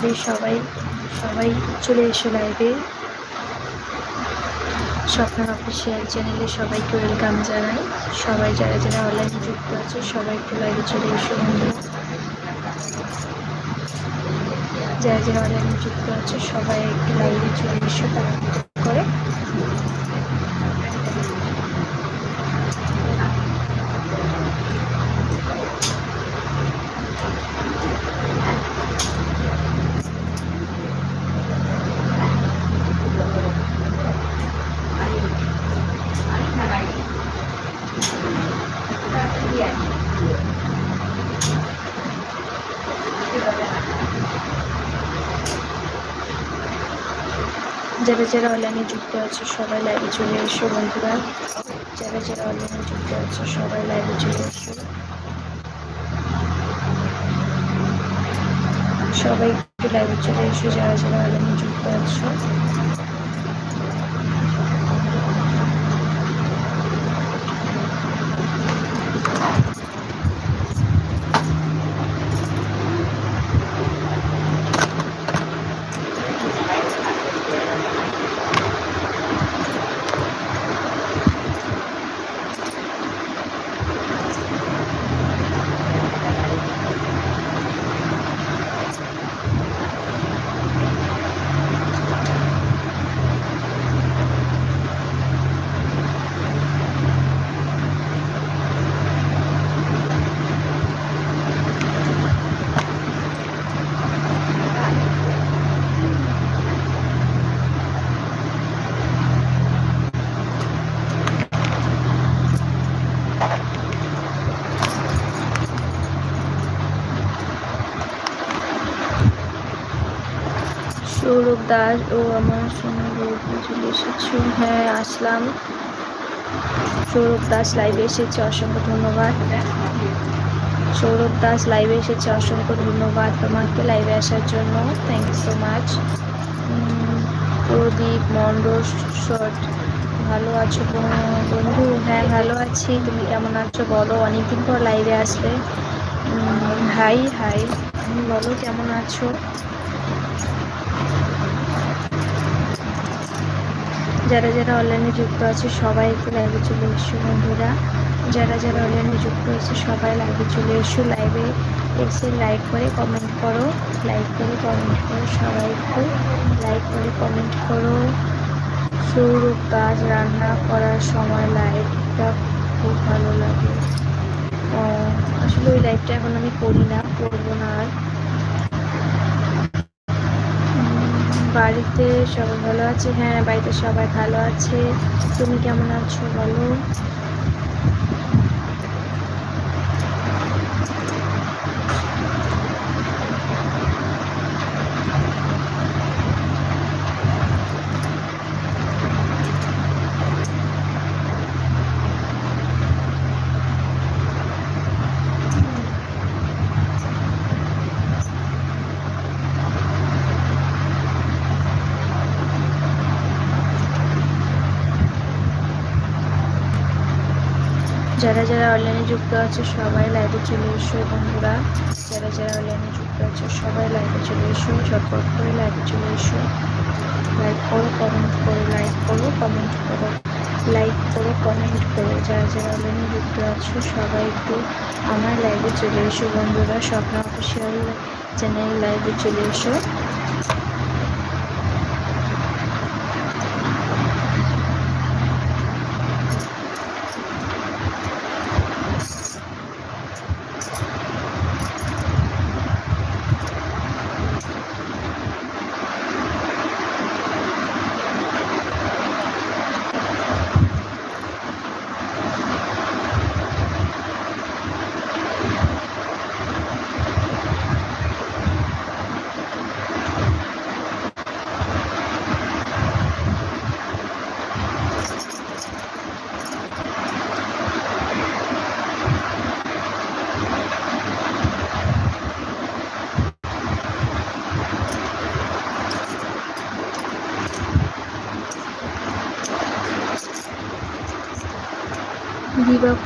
শুভরাত্রি সবাই সবাই চলে এসো লাইভে স্বপ্ন অফিসিয়াল চ্যানেলে সবাইকে ওয়েলকাম জানাই। সবাই যারা যারা অনলাইনে যুক্ত আছে, সবাই একটু লাইভে চলে এসো বন্ধুরা যারা যারা অনলাইনে যুক্ত আছে, সবাই একটু লাইভে চলে এসো। তারা করে যারা যারা অনলাইনে যুক্ত আছে, সবাই লাইভে চলে এসো বন্ধুরা। যারা যারা অনলাইনে যুক্ত আছে, সবাই লাইভে চলে এসো। সবাই একটু লাইভে চলে এসো, যারা যারা অনলাইনে যুক্ত আছো সৌরভ দাস ও আমার সঙ্গে বলতে চলে এসেছ। হ্যাঁ আসলাম। সৌরভ দাস লাইভে এসেছে, অসংখ্য ধন্যবাদ। সৌরভ দাস লাইভে এসেছে, অসংখ্য ধন্যবাদ তোমাকে লাইভে আসার জন্য। Thank you so much Pradip Mondal shot, ভালো আছো বন্ধু? হ্যাঁ ভালো আছি। তুমি কেমন আছো বলো? অনেকদিন পর লাইভে আসলে। হাই হাই তুমি বলো, কেমন আছো? যারা যারা অনলাইনে যুক্ত আছে, সবাই একটু লাইভে চলে এসো বন্ধুরা। যারা যারা অনলাইনে যুক্ত আছে, সবাই লাইভে চলে এসো। লাইভে এসে লাইক করে কমেন্ট করো। লাইক করে কমেন্ট করো। সবাই একটু লাইক করে কমেন্ট করো। সৌরভ কাজ রান্না করার সময় লাইভটা খুব ভালো লাগে। আসলে ওই লাইভটা এখন আমি করি না, করব না আর। বাড়িতে? সবাই ভালো আছে? হ্যাঁ বাড়িতে সবাই ভালো আছে। তুমি কেমন আছো বলো যারা যারা অনলাইনে যুক্ত আছে সবাই লাইভে চলে এসো বন্ধুরা। যারা যারা অনলাইনে যুক্ত আছে, সবাই লাইভে চলে এসো, ঝটপট করে লাইভে চলে এসো। লাইক করো কমেন্ট করো লাইক করো কমেন্ট করো লাইক করো কমেন্ট করো। যারা যারা অনলাইনে যুক্ত আছো, সবাই একটু আমার লাইভে চলে এসো বন্ধুরা। স্বপ্ন অফিসিয়াল চ্যানেল লাইভে চলে এসো।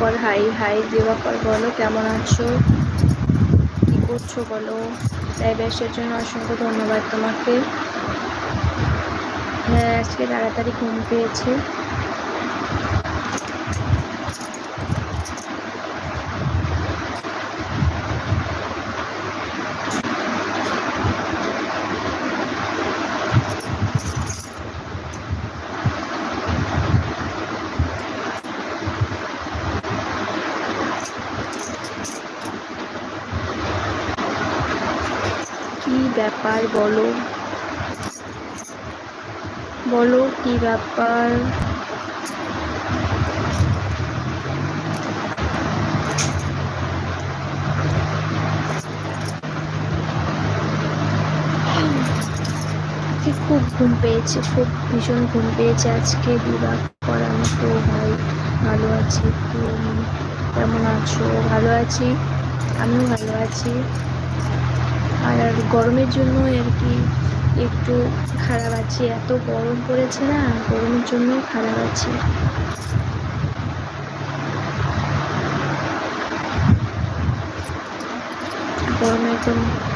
দিবাকর হাই হাই দিবাকর বলো, কেমন আছো? কি করছ, বলো? তাই ব্যবসার জন্য অসংখ্য ধন্যবাদ তোমাকে। হ্যাঁ আজকে তাড়াতাড়ি ঘুম পেয়েছে। ব্যাপার। খুব ঘুম পেয়েছে, খুব ভীষণ ঘুম পেয়েছে আজকে। বিবাহ করানো তো ভাই, ভালো আছি কেমন আছো? ভালো আছি? আমিও ভালো আছি। আর গরমের জন্য আর কি একটু খারাপ আছি। এত গরম পড়েছে না গরমের জন্য খারাপ আছি। গরমের জন্য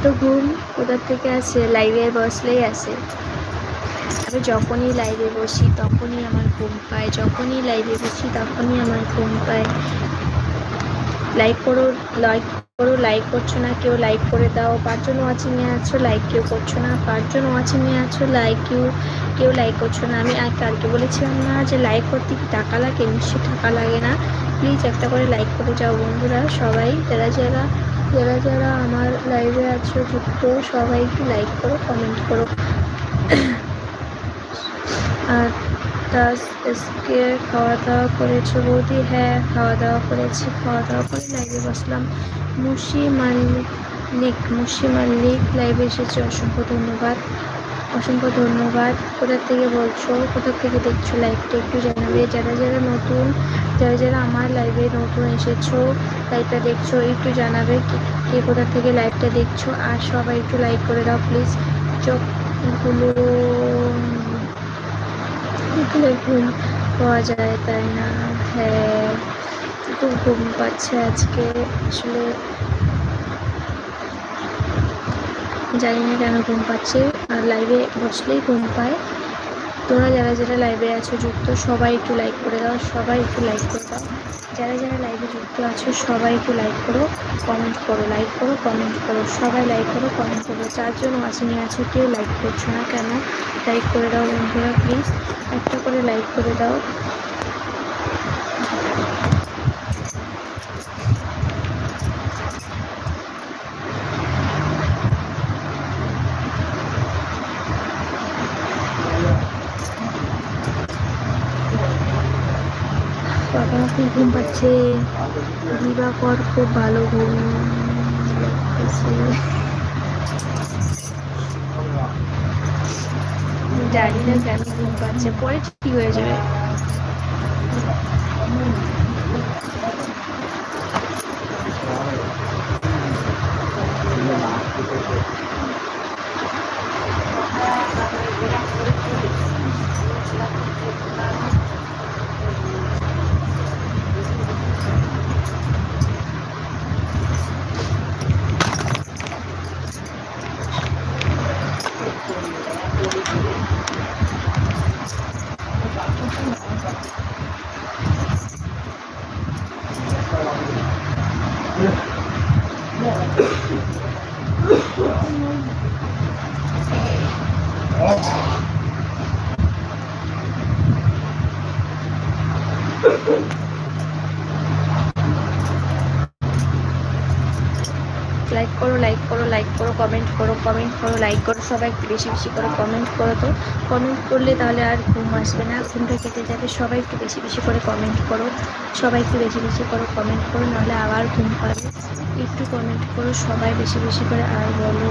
এত ঘুম কোথার থেকে আসে? লাইভে বসলেই আসে। আমি যখনই লাইভে বসি, তখনই আমার ঘুম পায়। যখনই লাইভে বসি, তখনই আমার ঘুম পায়। লাইক করো লাইক করো লাইক করছ না কেউ লাইক করে দাও। পাঁচজন ওয়াচিং এ আছো লাইক কেউ করছ না। পাঁচজন ওয়াচিং এ আছো লাইক কেউ কেউ লাইক করছ না। আমি আর কালকে বলেছিলাম না যে লাইক করতে কি টাকা লাগে? নিশ্চয়ই টাকা লাগে না। প্লিজ একটা করে লাইক করে যাও বন্ধুরা, সবাই। যারা যারা যারা যারা আমার লাইভে আছো, যুক্ত, সবাই একটু লাইক করো কমেন্ট করো। আর তাস এসকে খাওয়া দাওয়া করেছ বৌদি? হ্যাঁ খাওয়া দাওয়া করেছি। খাওয়া দাওয়া করে লাইভে বসলাম। মুশি মাল্লিক মুশি মাল্লিক লাইভে এসেছে, অসংখ্য ধন্যবাদ। অসংখ্য ধন্যবাদ। কোথা থেকে বলছো? কোথা থেকে দেখছ লাইভটা একটু জানাবে। যারা যারা নতুন, যারা যারা আমার লাইভে নতুন এসেছ লাইভটা দেখছ, একটু জানাবে কে- কে কোথা থেকে লাইভটা দেখছ। আর সবাই একটু লাইক করে দাও প্লিজ চোখগুলো ঘুম পাওয়া যায়, তাই না? হ্যাঁ খুব ঘুম পাচ্ছে আজকে। আসলে জানি না কেন ঘুম পাচ্ছে। আর লাইভে বসলেই ঘুম পায়। তোমরা যারা যারা লাইভে আছো, যুক্ত, সবাই একটু লাইক করে দাও, সবাই একটু লাইক করে দাও। যারা যারা লাইভে যুক্ত আছো, সবাই একটু লাইক করো কমেন্ট করো লাইক করো কমেন্ট করো, সবাই লাইক করো কমেন্ট করো। চারজন ওয়াচিংয়ে আছো, কেউ লাইক করছ না কেন? লাইক করে দাও বন্ধুরা প্লিজ একটা করে লাইক করে দাও। বাবা খুব ঘুম পাচ্ছে দিবাকর খুব ভালো ঘুম পাচ্ছে। জানি না কেন ঘুম পাচ্ছে পরে ঠিক হয়ে যাবে করো কমেন্ট করো লাইক করো, সবাই একটু বেশি বেশি করে কমেন্ট করো তো। কমেন্ট করলে তাহলে আর ঘুম আসবে না, ঘুমটা কেটে যাবে, সবাই একটু বেশি বেশি করে কমেন্ট করো। সবাই একটু বেশি বেশি করে কমেন্ট করো, নাহলে আবার ঘুম পাবে। একটু কমেন্ট করো, সবাই বেশি বেশি করে আর বলো।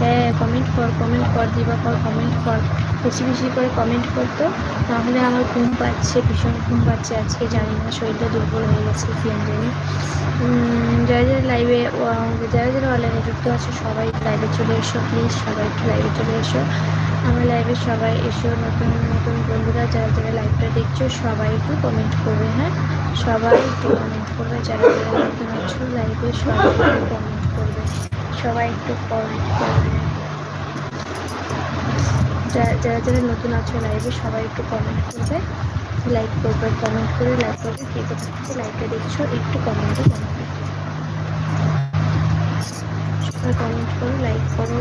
হ্যাঁ কমেন্ট কর কমেন্ট কর, দিবা কর কমেন্ট কর। বেশি বেশি করে কমেন্ট করতো তাহলে আমার ঘুম পাচ্ছে, ভীষণ ঘুম পাচ্ছে। আজকে জানি না, শরীরটা দুর্বল হয়ে গেছে, কি জানি। যারা যারা লাইভে যারা যারা অনলাইনে যুক্ত আছে, সবাই লাইভে চলে এসো প্লিজ সবাই একটু লাইভে চলে এসো। আমার লাইভে সবাই এসো, নতুন নতুন বন্ধুরা, যারা যারা লাইভটা দেখছ, সবাই একটু কমেন্ট করবে হ্যাঁ? সবাই একটু কমেন্ট করবে, যারা যারা নতুন আছো লাইভে সবাই একটু কমেন্ট করবে। সবাই একটু কমেন্ট করবে। যারা যারা নতুন আছো লাইভে সবাই একটু কমেন্ট করবে। লাইক করবে কমেন্ট করে লাইক করবে, কে কোথা থেকে লাইভটা দেখছ, একটু কমেন্টে করবে। সবাই কমেন্ট করো লাইক করো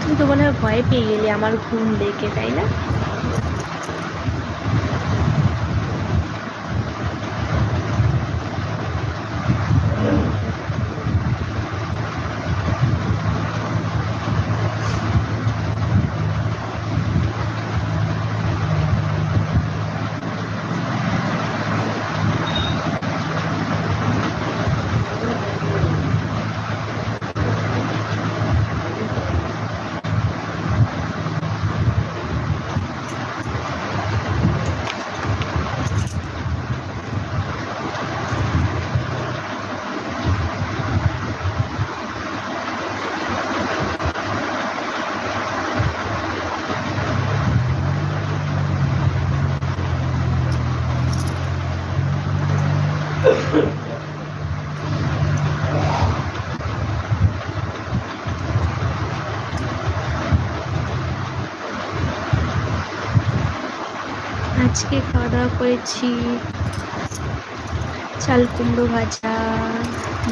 তুমি তো মনে হয় ভয় পেয়ে গেলে আমার ঘুম ডেকে তাই না আজকে খাওয়া দাওয়া করেছি। চাল কুমড়ো ভাজা,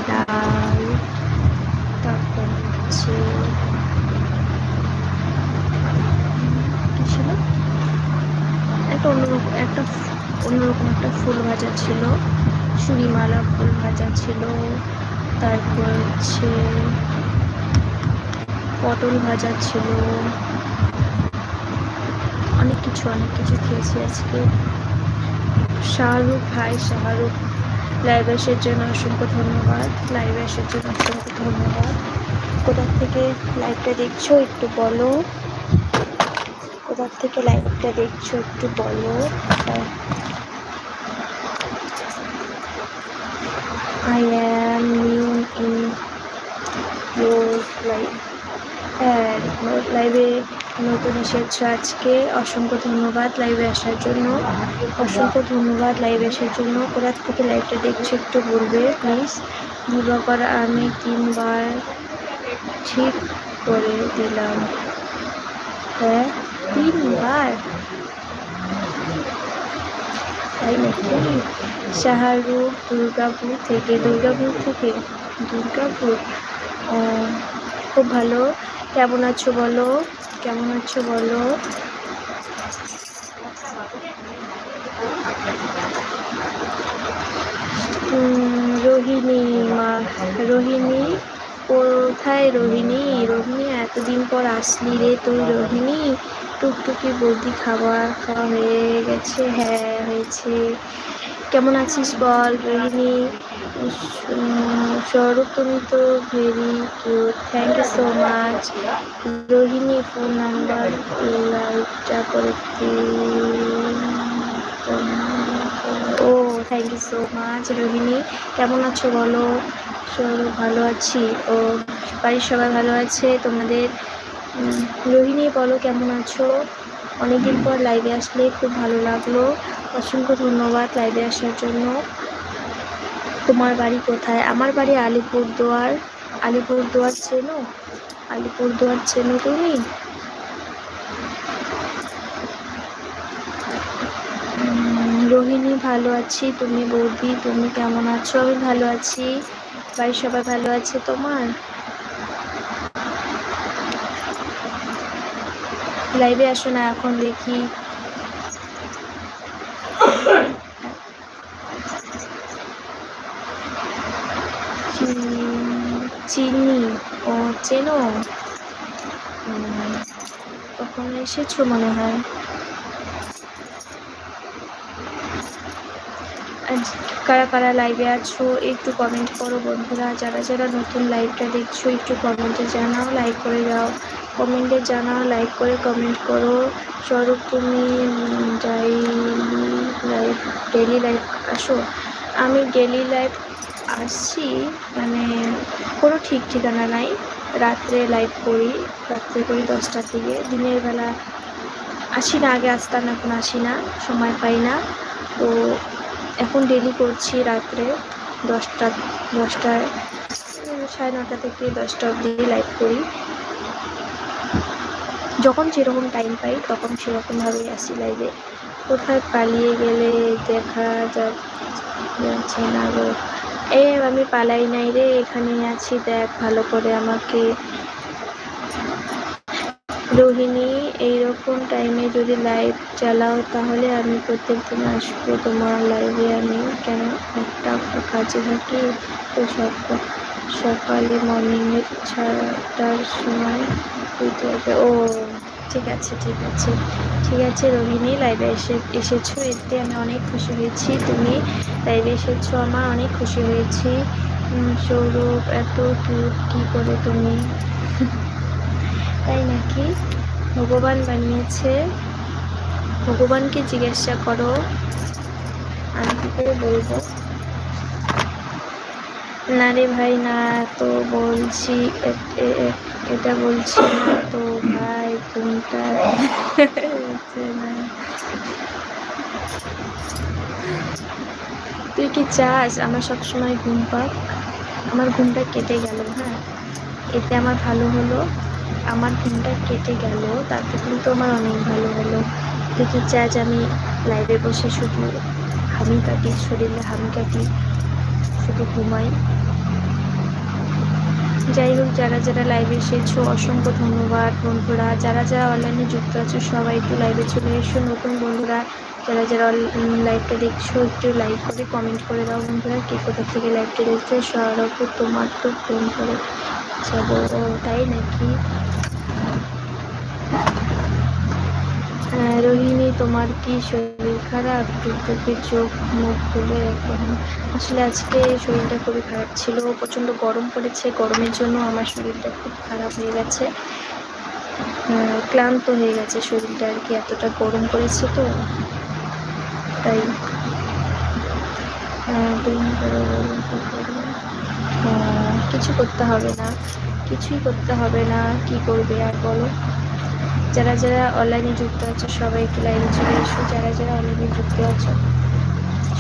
ডাল, তারপর হচ্ছে ছিল? একটা অন্যরকম একটা অন্যরকম একটা ফুল ভাজা ছিল। চুড়িমালা ফুল ভাজা ছিল। তারপর হচ্ছে পটল ভাজা ছিল। অনেক কিছু অনেক কিছু খেয়েছি আজকে। শাহরুখ ভাই শাহরুখ। লাইভ আসার জন্য অসংখ্য ধন্যবাদ। লাইভ আসার জন্য অসংখ্য ধন্যবাদ। কোথা থেকে লাইভটা দেখছ একটু বলো। কোথা থেকে লাইভটা দেখছ একটু বলো। I am new in your live হ্যাঁ লাইভে নতুন এসেছ আজকে। অসংখ্য ধন্যবাদ লাইভে আসার জন্য। অসংখ্য ধন্যবাদ লাইভে আসার জন্য। কোথা থেকে লাইভটা দেখছ, একটু বলবে প্লিজ দুর্গা দিবাকর আমি তিনবার ঠিক করে দিলাম। হ্যাঁ তিনবার? তাই নাকি? শাহরুখ দুর্গাপুর থেকে দুর্গাপুর থেকে? দুর্গাপুর? খুব ভালো। কেমন আছো বলো? কেমন আছো বলো? রোহিণী মা, রোহিণী? কোথায় রোহিণী? রোহিণী, এতদিন পর আসলি রে তুই রোহিণী। টুকটুকি বৌদি খাবার খাওয়া হয়ে গেছে হ্যাঁ হয়েছে। কেমন আছিস বল, রোহিণী? সৌরভ তুমি তো very cute thank you so much Rohini phone number লাইকটা করে ও thank you so much Rohini. কেমন আছো বলো? সৌরভ ভালো আছি। ও, বাড়ির সবাই ভালো আছে? তোমাদের? রোহিণী, বলো কেমন আছো? অনেকদিন পর লাইভে আসলে খুব ভালো লাগল। অসংখ্য ধন্যবাদ লাইভে আসার জন্য। তোমার বাড়ি কোথায়? আমার বাড়ি আলিপুরদুয়ার। আলিপুরদুয়ার চেনো? আলিপুরদুয়ার চেনো তুমি? রোহিণী ভালো আছি, তুমি বৌদি, তুমি কেমন আছো? আমি ভালো আছি। বাড়ির সবাই ভালো আছে তোমার? লাইভে আসো না এখন দেখি চিন- চিনি ও চেনো? কখন এসেছ মনে হয়? কারা কারা লাইভে আছো, একটু কমেন্ট করো বন্ধুরা। যারা যারা নতুন লাইভটা দেখছ, একটু কমেন্টে জানাও লাইক করে দাও। কমেন্টে জানাও লাইক করে কমেন্ট করো। স্বরূপ তুমি ডেইলি লাইভ ডেলি লাইভ আসো। আমি ডেলি লাইভ আসছি মানে কোনো ঠিক ঠিকানা নাই। রাত্রে লাইভ করি, রাত্রে করি দশটার দিকে দিনের বেলা আসি না, আগে আসতাম, এখন আসি না, সময় পাই না। তো এখন ডেলি করছি রাত্রে দশটা, দশটায়, সাড়ে নটা থেকে দশটা অবধি লাইভ করি। যখন যেরকম টাইম পাই, তখন সেরকমভাবেই আসি লাইভে কোথায় পালিয়ে গেলে দেখা যাচ্ছে না এ আমি পালাই নাই রে, এখানেই আছি, দেখ, ভালো করে আমাকে। রোহিণী, এইরকম টাইমে যদি লাইভ চালাও, তাহলে আমি প্রত্যেকদিন আসব তোমার লাইভে আমি কেন একটা কাজে থাকি? তো সব সকালে মর্নিংয়ের ছটার সময় ও ঠিক আছে ঠিক আছে। ঠিক আছে, রোহিণী লাইভে এসে, এসেছ, এতে আমি অনেক খুশি হয়েছি। তুমি লাইভে এসেছ, আমার অনেক খুশি হয়েছি। সৌরভ, এত কিউট কী করে তুমি? তাই নাকি? ভগবান বানিয়েছে। ভগবানকে জিজ্ঞাসা করো। আমি কী করে বলব? না রে ভাই, না, তো বলছি এটা বলছি না, তো ভাই। কোনটা তুই কি চাস আমার সবসময় ঘুম পাক? আমার ঘুমটা কেটে গেল হ্যাঁ? এতে আমার ভালো হলো। আমার ঘুমটা কেটে গেল তাতে কিন্তু আমার অনেক ভালো হলো। তুই কি চাস আমি লাইভে বসে শুধু হামি কাটি, শরীরে হামি কাটি, শুধু ঘুমাই? যাই হোক, যারা যারা লাইভে এসেছ, অসংখ্য ধন্যবাদ বন্ধুরা। যারা যারা অনলাইনে যুক্ত আছো, সবাই একটু লাইভে চলে এসো। নতুন বন্ধুরা, যারা যারা লাইভটা দেখছ, একটু লাইক করে কমেন্ট করে দাও বন্ধুরা, কে কোথা থেকে লাইভটা দেখছ? সৌরভ, তোমার তো ফোন করে চলো তাই নাকি হ্যাঁ, রোহিণী, তোমার কি শরীর খারাপ? টুকটুকি চোখ মুখ খুলে আসলে আজকে শরীরটা খুবই খারাপ ছিল। প্রচণ্ড গরম পড়েছে। গরমের জন্য আমার শরীরটা খুব খারাপ হয়ে গেছে। ক্লান্ত হয়ে গেছে শরীরটা আর কি। এতটা গরম পড়েছে তো। তাই কিছু করতে হবে না। কিছুই করতে হবে না। কি করবে আর বলো? যারা যারা অনলাইনে যুক্ত আছে, সবাই একটু লাইভে চলে এসো। যারা যারা অনলাইনে যুক্ত আছো,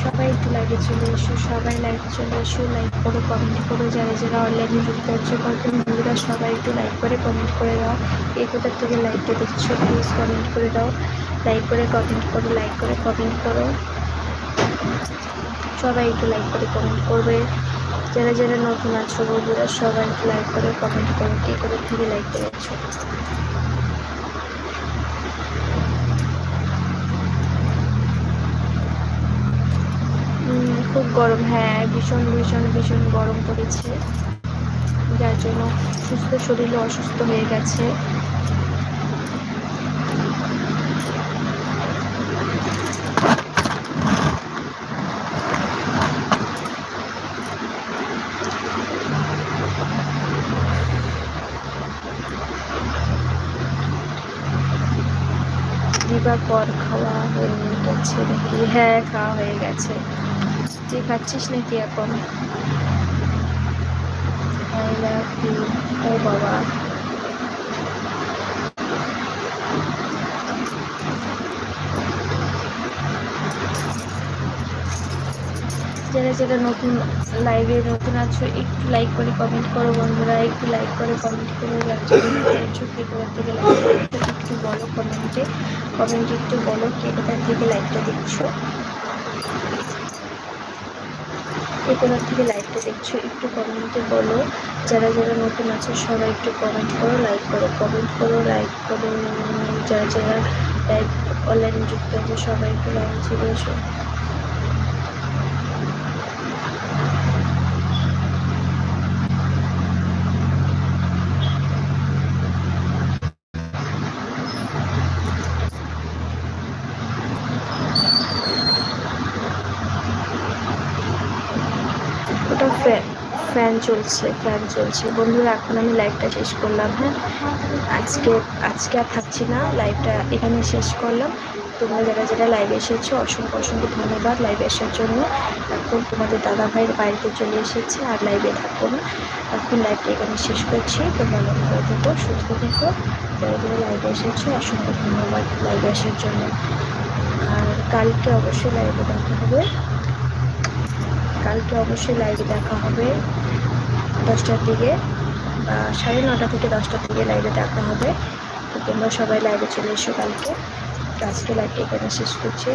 সবাই একটু লাইভে চলে এসো। সবাই লাইভে চলে এসো লাইক করো কমেন্ট করো। যারা যারা অনলাইনে যুক্ত আছো নতুন বন্ধুরা সবাই একটু লাইক করে কমেন্ট করে দাও। এই কোথার থেকে লাইভটা দেখছ প্লিজ কমেন্ট করে দাও। লাইক করে কমেন্ট করো লাইক করে কমেন্ট করো। সবাই একটু লাইক করে কমেন্ট করবে। যারা যারা নতুন আছো বন্ধুরা, সবাই একটু লাইক করে কমেন্ট করো। কে কোথার থেকে লাইক করে খুব গরম হ্যাঁ ভীষণ ভীষণ ভীষণ গরম পড়েছে। যার জন্য সুস্থ শরীরে অসুস্থ হয়ে গেছে। দিবার পর খাওয়া হয়ে গেছে নাকি? হ্যাঁ খাওয়া হয়ে গেছে। তুই খাচ্ছিস নাকি এখন? ও বাবা। যারা যারা নতুন লাইভে নতুন আছো, একটু লাইক করে কমেন্ট করো বন্ধুরা, একটু লাইক করে কমেন্ট করে করছ কে থেকে লাইক একটু বলো কমেন্টে কমেন্টে একটু বলো কে কোথা থেকে লাইকটা দেখছ। কে কোথা থেকে লাইভটা দেখছ, একটু কমেন্টে বলো। যারা যারা নতুন আছে, সবাই একটু কমেন্ট করো লাইক করো কমেন্ট করো লাইক করো। যারা যারা লাইভ অনলাইনে যুক্ত আছে, সবাই একটু লাইন ছিল এসো ওটা ফ্যান ফ্যান চলছে ফ্যান চলছে। বন্ধুরা, এখন আমি লাইভটা শেষ করলাম হ্যাঁ? আজকে আজকে আর থাকছি না লাইভটা এখানে শেষ করলাম। তোমরা যারা যারা লাইভে এসেছ, অসংখ্য অসংখ্য ধন্যবাদ লাইভে আসার জন্য। এখন তোমাদের দাদা ভাইয়ের বাড়িতে চলে এসেছে, আর লাইভে থাকব না। এখন লাইভটা এখানে শেষ করছি। তোমরা ভালো থেকো, সুস্থ থেকো। যারা যারা লাইভে এসেছ, অসংখ্য ধন্যবাদ লাইভে আসার জন্য। আর কালকে অবশ্যই লাইভে দেখা হবে। কালকে অবশ্যই লাইভে দেখা হবে। দশটার দিকে, বা সাড়ে নটা থেকে দশটার দিকে লাইভে দেখা হবে। তো তোমরা সবাই লাইভে চলে এসো কালকে। আজকে লাইভটা এখানে শেষ করছি।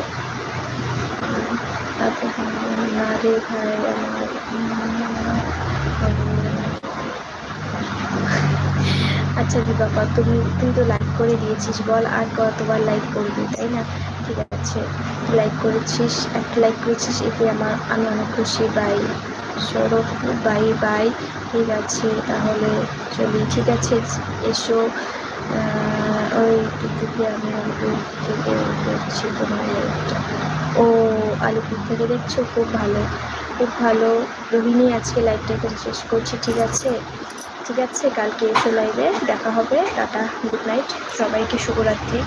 আচ্ছা দি বাবা, তুমি তুই তো লাইক করে দিয়েছিস, বল আর কতবার লাইক করবি, তাই না? ঠিক আছে লাইক করেছিস, একটা লাইক করেছিস, এতে আমার, আমি অনেক খুশি বাই সৌরভ বাই বাই, ঠিক আছে, তাহলে চলি, ঠিক আছে, এসো। ওই থেকে আমি থেকে দেখছি তোমার ও, আলিপুর থেকে দেখছ? খুব ভালো খুব ভালো। রোহিণী আজকে লাইভটা এখানে শেষ করছি, ঠিক আছে? ঠিক আছে, কালকে এসে লাইভে দেখা হবে, টাটা গুড নাইট সবাইকে শুভরাত্রি।